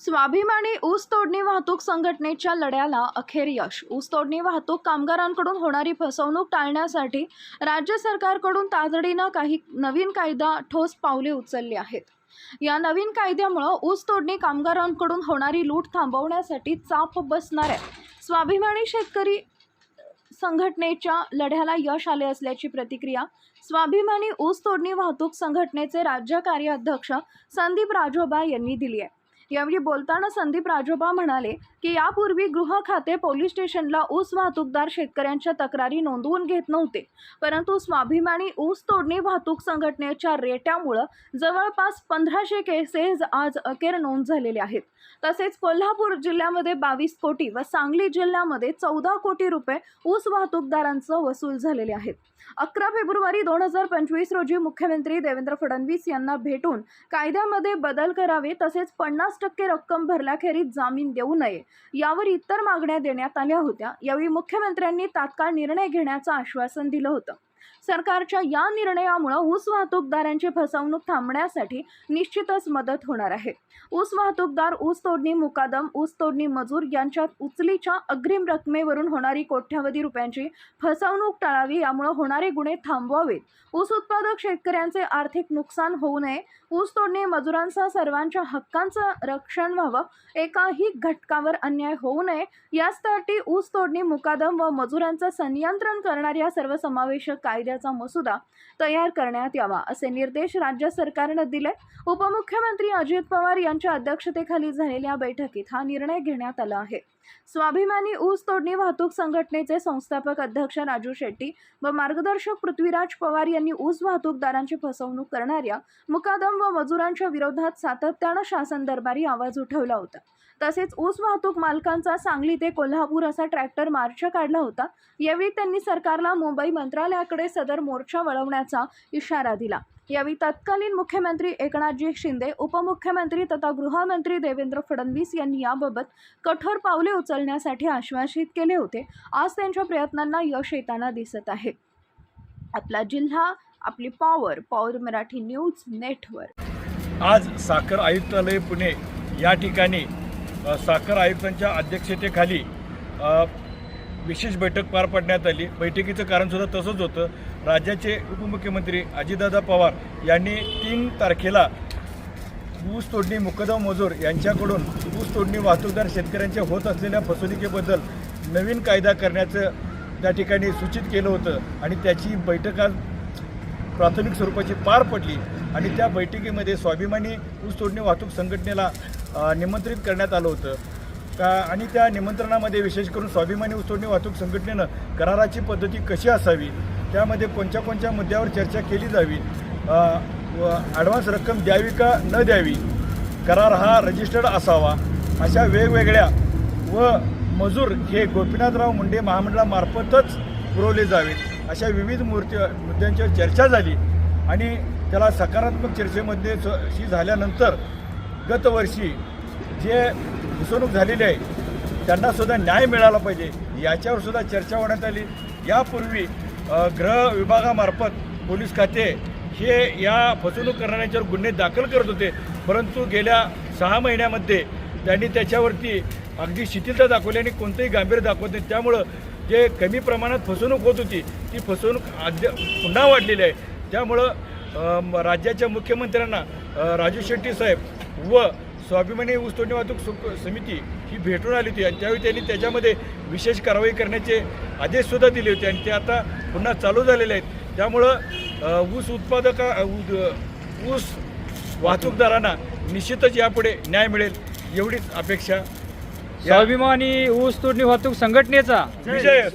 स्वाभिमानी ऊस तोडणी वाहतूक संघटनेच्या लढ्याला अखेर यश. ऊस तोडणी वाहतूक कामगारांकडून होणारी फसवणूक टाळण्यासाठी राज्य सरकारकडून तातडीनं काही नवीन कायदा ठोस पावले उचलली आहेत. या नवीन कायद्यामुळं ऊस तोडणी कामगारांकडून होणारी लूट थांबवण्यासाठी चाप बसणाऱ्या स्वाभिमानी शेतकरी संघटनेच्या लढ्याला यश आले असल्याची प्रतिक्रिया स्वाभिमानी ऊस तोडणी वाहतूक संघटनेचे राज्य कार्याध्यक्ष संदीप राजोबा यांनी दिली आहे. यावेळी बोलताना संदीप राजोबा म्हणाले की यापूर्वी गृह खाते पोलीस स्टेशनला ऊस वाहतूकदार शेतकऱ्यांच्या तक्रारी नोंदवून घेत नव्हते. परंतु स्वाभिमानी ऊस तोडणी वाहतूक संघटनेच्या रेट्यामुळं जवळपास पंधराशे केसेस आज अखेर नोंद झालेले आहेत. तसेच कोल्हापूर जिल्ह्यामध्ये बावीस कोटी व सांगली जिल्ह्यामध्ये चौदा कोटी रुपये ऊस वाहतूकदारांचं वसूल झालेले आहेत. अकरा फेब्रुवारी दोन हजार पंचवीस रोजी मुख्यमंत्री देवेंद्र फडणवीस यांना भेटून कायद्यामध्ये बदल करावे तसेच पन्नास टक्के रक्कम भरल्याखेरीज जामीन देऊ नये. यावर इतर मागण्या देण्यात आल्या होत्या. यावेळी मुख्यमंत्र्यांनी तात्काळ निर्णय घेण्याचं आश्वासन दिलं होतं. सरकारच्या या निर्णयामुळे ऊस वाहतूकदारांची फसवणूक थांबण्यासाठी निश्चितच मदत होणार आहे. ऊस वाहतूकदार ऊस तोडणी मुकादम ऊस तोडणी मजूर यांच्यात उचलीच्या अग्रिम रकमेवरून होणारी कोट्यावधी रुपयांची फसवणूक टाळावी यामुळे होणारे गुन्हे थांबवावेत. ऊस उत्पादक शेतकऱ्यांचे आर्थिक नुकसान होऊ नये. ऊस तोडणी मजुरांसह सर्वांच्या हक्कांचं रक्षण व्हावं. एकाही घटकावर अन्याय होऊ नये. यासाठी ऊस तोडणी मुकादम व मजुरांचं संनियंत्रण करणाऱ्या सर्वसमावेशक कायद्याचा मसुदा तयार करण्यात यावा असे निर्देश राज्य सरकारनं दिले. उपमुख्यमंत्री अजित पवार यांच्या अध्यक्षतेखाली झालेल्या बैठकीत हा निर्णय घेण्यात आला आहे. स्वाभिमानी ऊस तोडणी वाहतूक संघटनेचे संस्थापक अध्यक्ष राजू शेट्टी व मार्गदर्शक पृथ्वीराज पवार यांनी ऊस वाहतूकदारांची फसवणूक करणाऱ्या मुकादम व मजुरांच्या विरोधात सातत्यानं शासन दरबारी आवाज उठवला होता. तसेच ऊस वाहतूक मालकांचा सांगली ते कोल्हापूर असा ट्रॅक्टर मार्च काढला होता. यावेळी त्यांनी सरकारला मुंबई मंत्रालयाकडे सदर मोर्चा वळवण्याचा इशारा दिला. यावेळी तत्कालीन मुख्यमंत्री एकनाथजी शिंदे उपमुख्यमंत्री तथा गृहमंत्री देवेंद्र फडणवीस यांनी याबाबत कठोर पावले उचलण्यासाठी आश्वासित केले होते. आज त्यांच्या प्रयत्नांना यश येताना दिसत आहे. आपला जिल्हा आपली power power Marathi news network. आज साखर आयुक्तालय पुणे या ठिकाणी साखर आयुक्तांच्या अध्यक्षतेखाली विशेष बैठक पार पाडण्यात आली. बैठकीचं कारणसुद्धा तसंच होतं. राज्याचे उपमुख्यमंत्री अजितदादा पवार यांनी तीन तारखेला ऊस तोडणी मुकदम मजूर यांच्याकडून ऊस तोडणी वाहतूकदार शेतकऱ्यांच्या होत असलेल्या फसवणुकीबद्दल नवीन कायदा करण्याचं त्या ठिकाणी सूचित केलं होतं आणि त्याची बैठक आज प्राथमिक स्वरूपाची पार पडली आणि त्या बैठकीमध्ये स्वाभिमानी ऊस तोडणी वाहतूक संघटनेला निमंत्रित करण्यात आलं होतं. का आणि त्या निमंत्रणामध्ये विशेष करून स्वाभिमानी ऊस तोडणी वाहतूक संघटनेनं कराराची पद्धती कशी असावी? त्यामध्ये कोणत्या कोणत्या मुद्द्यावर चर्चा केली जावी? व ॲडव्हान्स रक्कम द्यावी का न द्यावी? करार हा रजिस्टर्ड असावा. अशा वेगवेगळ्या व मजूर हे गोपीनाथराव मुंडे महामंडळामार्फतच पुरवले जावेत अशा विविध मूर्ती मुद्द्यांच्यावर चर्चा झाली आणि त्याला सकारात्मक चर्चेमध्ये शी झाल्यानंतर गतवर्षी जे फसवणूक झालेली आहे त्यांनासुद्धा न्याय मिळाला पाहिजे. याच्यावर सुद्धा चर्चा होण्यात आली. यापूर्वी गृह विभागामार्फत पोलीस खाते हे या फसवणूक करणाऱ्यांच्यावर गुन्हे दाखल करत होते. परंतु गेल्या सहा महिन्यामध्ये त्यांनी त्याच्यावरती अगदी शिथिलता दाखवली आणि कोणतंही गांभीर्य दाखवत नाही. त्यामुळं जे कमी प्रमाणात फसवणूक होत होती ती फसवणूक अद्या पुन्हा वाढलेली आहे. त्यामुळं राज्याच्या मुख्यमंत्र्यांना राजू शेट्टी साहेब व स्वाभिमानी ऊसतोडणी वाहतूक समिती ही भेटून आली होती आणि त्यावेळी त्यांनी त्याच्यामध्ये विशेष कारवाई करण्याचे आदेशसुद्धा दिले होते आणि ते आता पुन्हा चालू झालेले आहेत. त्यामुळं ऊस उत्पादका ऊस वाहतूकदारांना निश्चितच यापुढे न्याय मिळेल एवढीच अपेक्षा. या- स्वाभिमानी ऊस तोडणी वाहतूक संघटनेचा. विजय.